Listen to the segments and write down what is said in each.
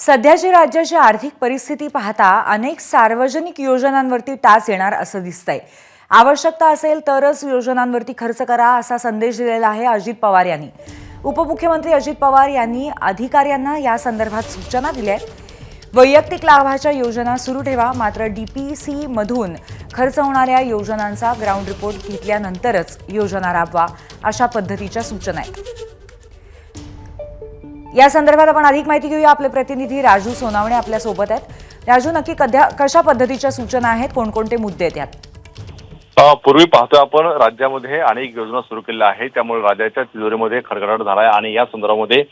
सध्याची राज्याची आर्थिक परिस्थिती पाहता अनेक सार्वजनिक योजनांवरती टाच येणार असं दिसतंय. आवश्यकता असेल तरच योजनांवरती खर्च करा असा संदेश दिलेला आहे अजित पवार यांनी. उपमुख्यमंत्री अजित पवार यांनी अधिकाऱ्यांना या संदर्भात सूचना दिल्या आहेत. वैयक्तिक लाभाच्या योजना सुरू ठेवा मात्र डी पी मधून खर्च होणाऱ्या योजनांचा ग्राउंड रिपोर्ट घेतल्यानंतरच योजना राबवा अशा पद्धतीच्या सूचना आहेत. या संदर्भात आपण अधिक माहिती घेऊया. आपले प्रतिनिधी राजू सोनावणे आपल्यासोबत आहेत. राजू नक्की कध्या कशा पद्धतीच्या सूचना आहेत? कोणकोणते मुद्दे आहेत यात? पूर्वी पाहतोय आपण राज्यामध्ये अनेक योजना सुरू केलेल्या आहेत. त्यामुळे राज्याच्या तिजोरीमध्ये खडखडाट झाला आहे आणि या संदर्भामध्ये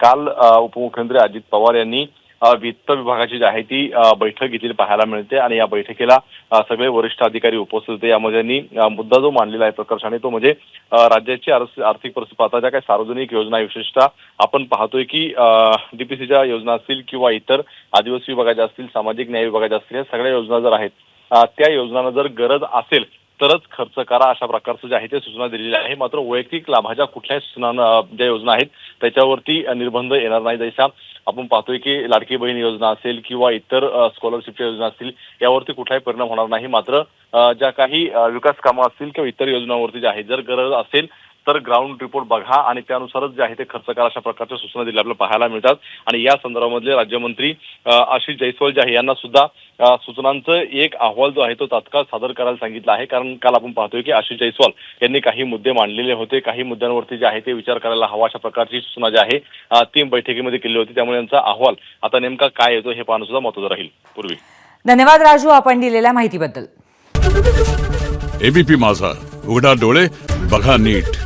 काल उपमुख्यमंत्री अजित पवार यांनी वित्त विभागाची जी आहे ती बैठक घेतलेली पाहायला मिळते आणि या बैठकीला सगळे वरिष्ठ अधिकारी उपस्थित होते. यामध्ये त्यांनी मुद्दा जो मांडलेला आहे प्रकर्षाने तो म्हणजे राज्याची आर्थिक परिस्थिती. पाहता ज्या काही सार्वजनिक योजना विशेषतः आपण पाहतोय की डीपीसीच्या योजना असतील किंवा इतर आदिवासी विभागाच्या असतील सामाजिक न्याय विभागाच्या असतील या सगळ्या योजना जर आहेत त्या योजनांना जर गरज असेल तरच खर्च करा अशा प्रकारचं जे आहे ते सूचना दिलेली आहे. मात्र वैयक्तिक लाभाच्या कुठल्याही सूचना ज्या योजना आहेत त्याच्यावरती निर्बंध येणार नाही. जैसा आपण पाहतोय की लाडकी बहीण योजना असेल किंवा इतर स्कॉलरशिपच्या योजना असतील यावरती कुठलाही परिणाम होणार नाही. मात्र ज्या काही विकास कामं असतील किंवा इतर योजनांवरती ज्या आहेत जर गरज असेल तर ग्राउंड रिपोर्ट बघा आणि त्यानुसारच जे आहे ते खर्च करा अशा प्रकारच्या सूचना दिल्या आपल्याला पाहायला मिळतात. आणि या संदर्भामधले राज्यमंत्री आशिष जयस्वाल जे आहे यांना सुद्धा सूचनांचं एक अहवाल जो आहे तो तात्काळ सादर करायला सांगितला आहे. कारण काल आपण पाहतोय की आशिष जयस्वाल यांनी काही मुद्दे मांडलेले होते काही मुद्द्यांवरती जे आहे ते विचार करायला हवा अशा प्रकारची सूचना जी आहे ती बैठकीमध्ये केली होती. त्यामुळे यांचा अहवाल आता नेमका काय येतो हे पाहणं सुद्धा महत्वाचं राहील. पूर्वी. धन्यवाद राजू आपण दिलेल्या माहितीबद्दल. एबीपी माझा. उघडा डोळे बघा नीट.